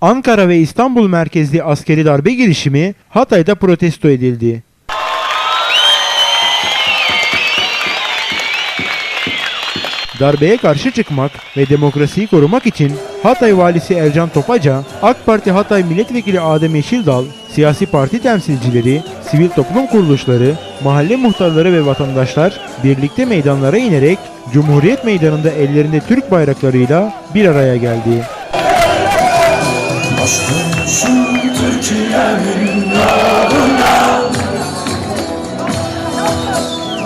Ankara ve İstanbul merkezli askeri darbe girişimi Hatay'da protesto edildi. Darbeye karşı çıkmak ve demokrasiyi korumak için Hatay valisi Ercan Topaca, AK Parti Hatay Milletvekili Adem Yeşildal, siyasi parti temsilcileri, sivil toplum kuruluşları, mahalle muhtarları ve vatandaşlar birlikte meydanlara inerek Cumhuriyet Meydanı'nda ellerinde Türk bayraklarıyla bir araya geldi.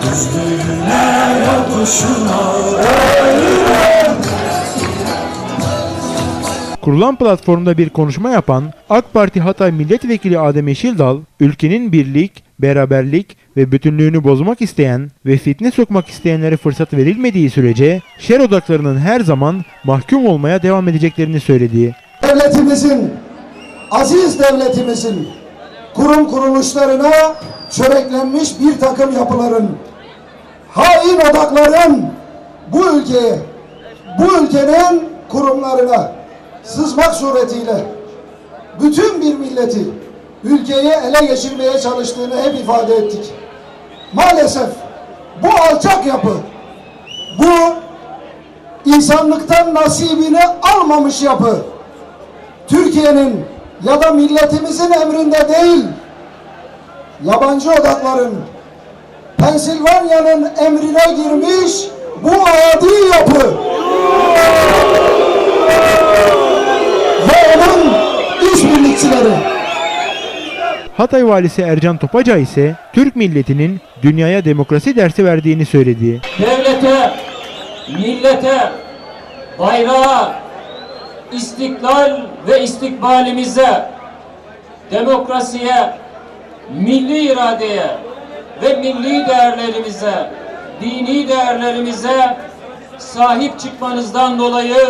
Düzlüğüne yapışına Kurulan platformda bir konuşma yapan AK Parti Hatay Milletvekili Adem Yeşildal, ülkenin birlik, beraberlik ve bütünlüğünü bozmak isteyen ve fitne sokmak isteyenlere fırsat verilmediği sürece şer odaklarının her zaman mahkum olmaya devam edeceklerini söyledi. devletimizin, aziz devletimizin kurum kuruluşlarına çöreklenmiş bir takım yapıların, hain odakların bu ülkeye, bu ülkenin kurumlarına sızmak suretiyle bütün bir milleti ülkeyi ele geçirmeye çalıştığını hep ifade ettik. Maalesef bu alçak yapı, bu insanlıktan nasibini almamış yapı, Türkiye'nin ya da milletimizin emrinde değil, yabancı odakların Pensilvanya'nın emrine girmiş bu adi yapı ve onun işbirlikçileri. Hatay valisi Ercan Topaca ise Türk milletinin dünyaya demokrasi dersi verdiğini söyledi. devlete, millete, bayrağa, istiklal ve istikbalimize, demokrasiye, milli iradeye ve milli değerlerimize, dini değerlerimize sahip çıkmanızdan dolayı,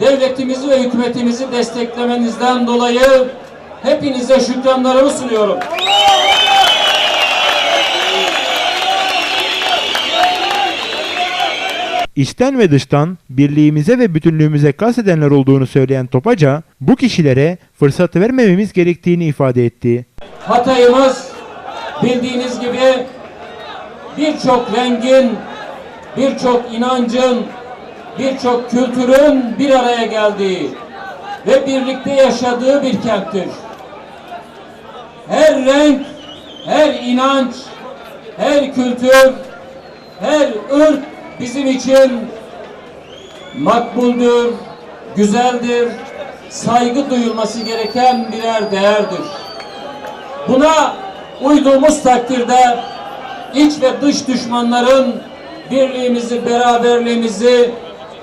devletimizi ve hükümetimizi desteklemenizden dolayı hepinize şükranlarımı sunuyorum. İçten ve dıştan birliğimize ve bütünlüğümüze kastedenler olduğunu söyleyen Topaca, bu kişilere fırsat vermememiz gerektiğini ifade etti. Hatay'ımız bildiğiniz gibi birçok rengin, birçok inancın, birçok kültürün bir araya geldiği ve birlikte yaşadığı bir kenttir. Her renk, her inanç, her kültür, her ırk bizim için makbuldür, güzeldir, saygı duyulması gereken birer değerdir. Buna uyduğumuz takdirde iç ve dış düşmanların birliğimizi, beraberliğimizi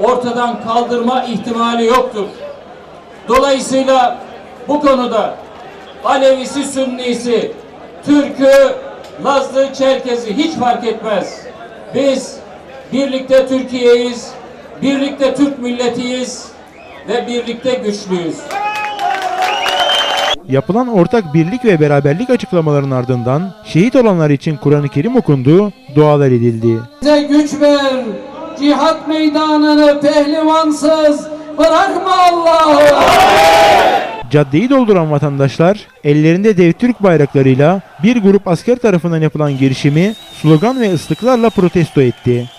ortadan kaldırma ihtimali yoktur. Dolayısıyla bu konuda Alevisi, Sünnisi, Türk'ü, Lazlı, Çerkezi hiç fark etmez. Biz birlikte Türkiye'yiz, birlikte Türk milletiyiz ve birlikte güçlüyüz. Yapılan ortak birlik ve beraberlik açıklamalarının ardından şehit olanlar için Kur'an-ı Kerim okundu, dualar edildi. Bize güç ver. Cihat meydanını pehlivansız bırakma Allah'ım. Caddeyi dolduran vatandaşlar ellerinde dev Türk bayraklarıyla bir grup asker tarafından yapılan girişimi slogan ve ıslıklarla protesto etti.